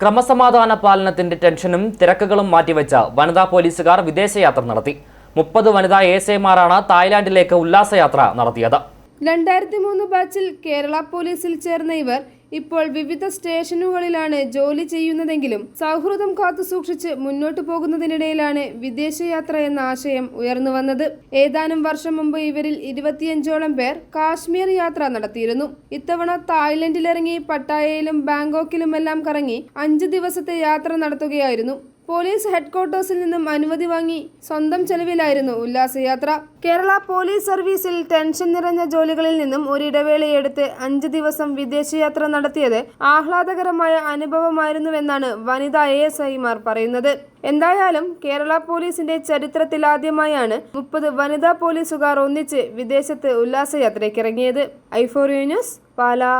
ക്രമസമാധാന പാലനത്തിന്റെ ടെൻഷനും തിരക്കുകളും മാറ്റിവെച്ച വനിതാ പോലീസുകാർ വിദേശയാത്ര നടത്തി. മുപ്പത് വനിതാ എസ് ഐമാരാണ് തായ്ലാന്റിലേക്ക് ഉല്ലാസയാത്ര നടത്തിയത്. രണ്ടായിരത്തി മൂന്ന് ബാച്ചിൽ കേരള പോലീസിൽ ചേർന്ന ഇവർ ഇപ്പോൾ വിവിധ സ്റ്റേഷനുകളിലാണ് ജോലി ചെയ്യുന്നതെങ്കിലും സൗഹൃദം കാത്തു സൂക്ഷിച്ച് മുന്നോട്ടു പോകുന്നതിനിടയിലാണ് വിദേശയാത്ര എന്ന ആശയം ഉയർന്നു വന്നത്. ഏതാനും വർഷം മുമ്പ് ഇവരിൽ ഇരുപത്തിയഞ്ചോളം പേർ കാശ്മീർ യാത്ര നടത്തിയിരുന്നു. ഇത്തവണ തായ്ലൻഡിലിറങ്ങി പട്ടായയിലും ബാങ്കോക്കിലുമെല്ലാം കറങ്ങി അഞ്ച് ദിവസത്തെ യാത്ര നടത്തുകയായിരുന്നു. പോലീസ് ഹെഡ്ക്വാർട്ടേഴ്സിൽ നിന്നും അനുമതി വാങ്ങി സ്വന്തം ചെലവിലായിരുന്നു ഉല്ലാസയാത്ര. കേരള പോലീസ് സർവീസിൽ ടെൻഷൻ നിറഞ്ഞ ജോലികളിൽ നിന്നും ഒരിടവേളയെടുത്ത് അഞ്ച് ദിവസം വിദേശയാത്ര നടത്തിയത് ആഹ്ലാദകരമായ അനുഭവമായിരുന്നുവെന്നാണ് വനിതാ എ എസ് ഐമാർ പറയുന്നത്. എന്തായാലും കേരള പോലീസിന്റെ ചരിത്രത്തിൽ ആദ്യമായാണ് മുപ്പത് വനിതാ പോലീസുകാർ ഒന്നിച്ച് വിദേശത്ത് ഉല്ലാസയാത്രയ്ക്കിറങ്ങിയത് ഐഫോറിയോ ന്യൂസ് പാലാ.